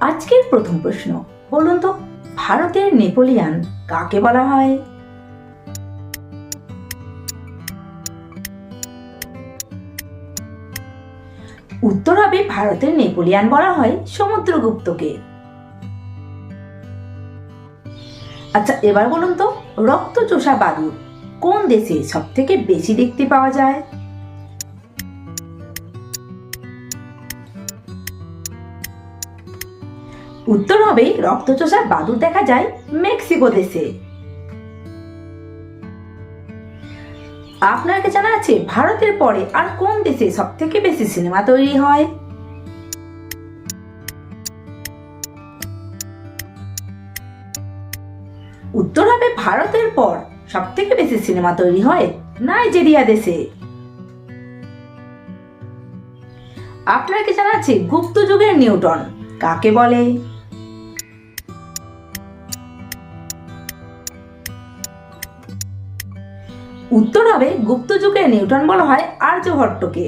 আজকের প্রথম প্রশ্ন, বলুন তো, ভারতের নেপোলিয়ান কাকে বলা হয়? উত্তর হবে ভারতের নেপোলিয়ান বলা হয় সমুদ্রগুপ্তকে। আচ্ছা এবার বলুন তো, রক্তচোষা বাদুর কোন দেশে সব থেকে বেশি দেখতে পাওয়া যায়? উত্তর হবে রক্তচোষা বাদুর দেখা যায় মেক্সিকো দেশে। আপনার জানা আছে, ভারতের পরে আর কোন দেশে সব থেকে বেশি সিনেমা তৈরি হয়? উত্তর হবে ভারতের পর সব থেকে বেশি সিনেমা তৈরি হয় নাইজেরিয়া দেশে। আপনার কি জানা আছে, গুপ্ত যুগের নিউটন, কাকে বলে? উত্তর হবে গুপ্ত যুগের নিউটন বলা হয় আর্যভট্টকে।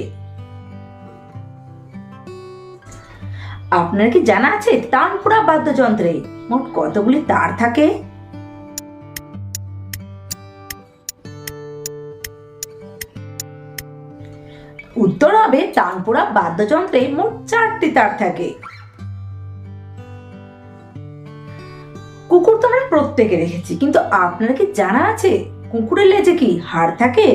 আপনার কি জানা আছে তানপুরা বাদ্যযন্ত্রে মোট কতগুলি তার থাকে? উত্তর হবে তানপুরা বাদ্যযন্ত্রে মোট চারটি তার থাকে। কুকুর তো আমরা প্রত্যেকে রেখেছি কিন্তু আপনার কি জানা আছে কুকুরের লেজে কি হাড় থাকে?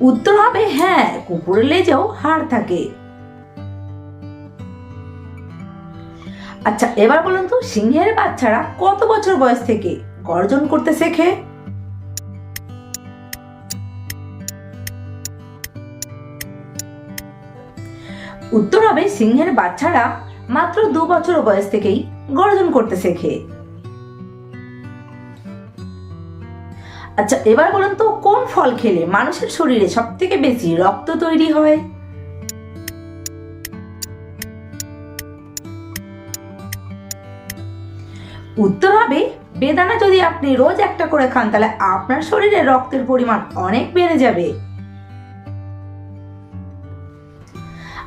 উত্তর হবে হ্যাঁ কুকুরের লেজেও হাড় থাকে। আচ্ছা এবার বলুন তো, সিংহের বাচ্চারা কত বছর বয়স থেকে গর্জন করতে শেখে? উত্তর হবে সিংহের বাচ্চারা মাত্র দু বছর বয়স থেকেই গর্জন করতে শেখে। আচ্ছা এবার বলুন তো, কোন ফল খেলে মানুষের শরীরে সব থেকে বেশি রক্ত তৈরি হয়? উত্তর হবে, বেদানা যদি আপনি রোজ একটা করে খান, তাহলে আপনার শরীরে রক্তের পরিমাণ অনেক বেড়ে যাবে।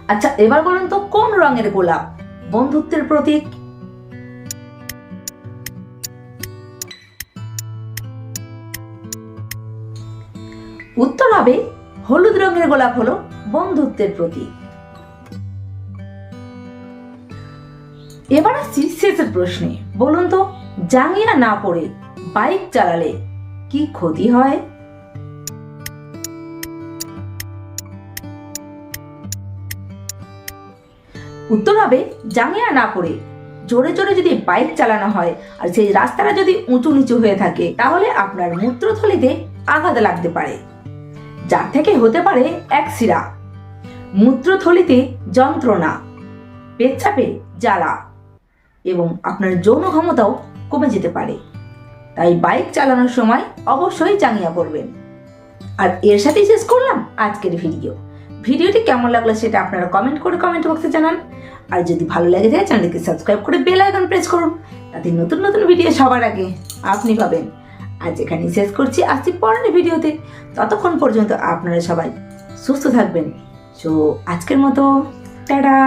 আচ্ছা এবার বলুন তো, কোন রঙের গোলাপ? বন্ধুত্বের প্রতীক। উত্তর হবে, হলুদ রঙের গোলাপ হলো বন্ধুত্বের প্রতীক। এবার আসছি শেষের প্রশ্নে। বলুন তো জাঙ্গিয়া না পড়ে বাইক চালালে কি ক্ষতি হয়? উত্তর হবে জাঙ্গিয়া না পড়ে। জোরে জোরে যদি বাইক চালানো হয় আর সেই রাস্তাটা যদি উঁচু নিচু হয়ে থাকে, তাহলে আপনার মূত্রথলিতে আঘাত লাগতে পারে। যার থেকে হতে পারে এক শিরা। মূত্রথলিতে যন্ত্রণা, পেচ্ছাপে জ্বালা এবং আপনার যৌন ক্ষমতাও কমে যেতে পারে। তাই বাইক চালানোর সময় অবশ্যই জাঙ্গিয়া পরবেন আর এর সাথেই শেষ করলাম আজকের ভিডিও। ভিডিওটি কেমন লাগল সেটা আপনারা কমেন্ট করে কমেন্ট বক্সে জানান। আর যদি ভালো লাগে যায় চ্যানেলকে সাবস্ক্রাইব করে বেল আইকন প্রেস করুন। তাতে নতুন নতুন ভিডিও সবার আগে আপনি পাবেন। আজ এখানেই শেষ করছি। আসছি পরের ভিডিওতে। ততক্ষণ পর্যন্ত আপনারা সবাই সুস্থ থাকবেন। সো আজকের মতো, টাটা।